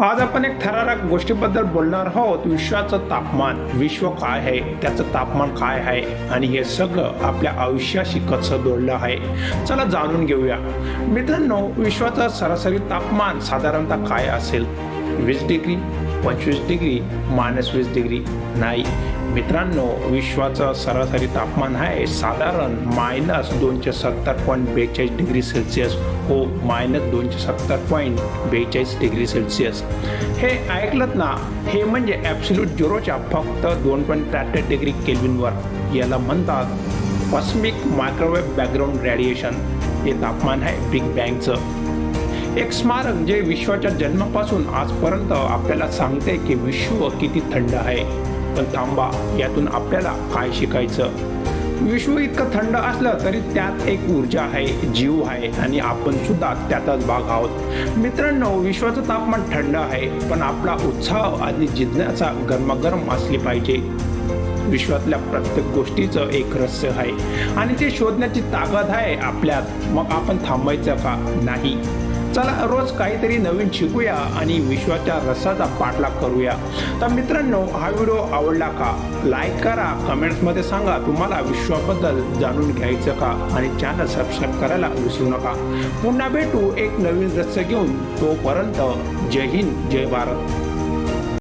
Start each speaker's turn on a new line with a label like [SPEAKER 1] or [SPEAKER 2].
[SPEAKER 1] आज आपण एक थरारक गोष्टीबद्दल बोलणार आहोत. विश्वाचं तापमान. विश्व काय आहे? त्याचं तापमान काय आहे? आणि हे सगळं आपल्या आयुष्याशी कसं जोडलं आहे? चला जाणून घेऊया. मित्रांनो विश्वाचं सरासरी तापमान साधारणतः काय असेल? वीस डिग्री पंचवीस डिग्री मायनस वीस डिग्री? नाही. मित्रांनो विश्वाचं सरासरी तापमान आहे. साधारण मायनस दोनशे सत्तर पॉईंट बेचाळीस डिग्री सेल्सिअस हो मायनस दोनशे सत्तर पॉईंट बेचाळीस डिग्री सेल्सिअस. हे ऐकलत ना हे म्हणजे ॲब्सल्यूट झिरोच्या फक्त दोन पॉईंट त्र्याहत्तर डिग्री केल्विनवर याला म्हणतात कॉस्मिक मायक्रोवेव्ह बॅकग्राऊंड रेडिएशन हे तापमान आहे बिग बँगचं. एक स्मारक जे विश्वाच्या जन्मापासून आजपर्यंत आपल्याला सांगते की विश्व किती थंड आहे. पण थांबा. यातून आपल्याला काय शिकायचं? विश्व इतकं थंड असलं तरी त्यात एक ऊर्जा आहे जीव आहे आणि आपण सुद्धा त्यातच भाग आहोत. मित्रांनो विश्वाचं तापमान थंड आहे पण आपला उत्साह आणि जिज्ञासा गरमागरम असली पाहिजे. विश्वातल्या प्रत्येक गोष्टीचं एक रहस्य आहे आणि ते शोधण्याची ताकद आहे आपल्यात. मग आपण थांबायचं का? नाही. चला रोज काहीतरी नवीन शिकूया आणि विश्वाच्या रसाचा पाठलाग करूया. तर मित्रांनो हा व्हिडिओ आवडला का? लाईक करा कमेंट्समध्ये सांगा तुम्हाला विश्वाबद्दल जाणून घ्यायचं का? आणि चॅनल सबस्क्राईब करायला विसरू नका. पुन्हा भेटू एक नवीन रहस्य घेऊन. तोपर्यंत जय हिंद जय भारत.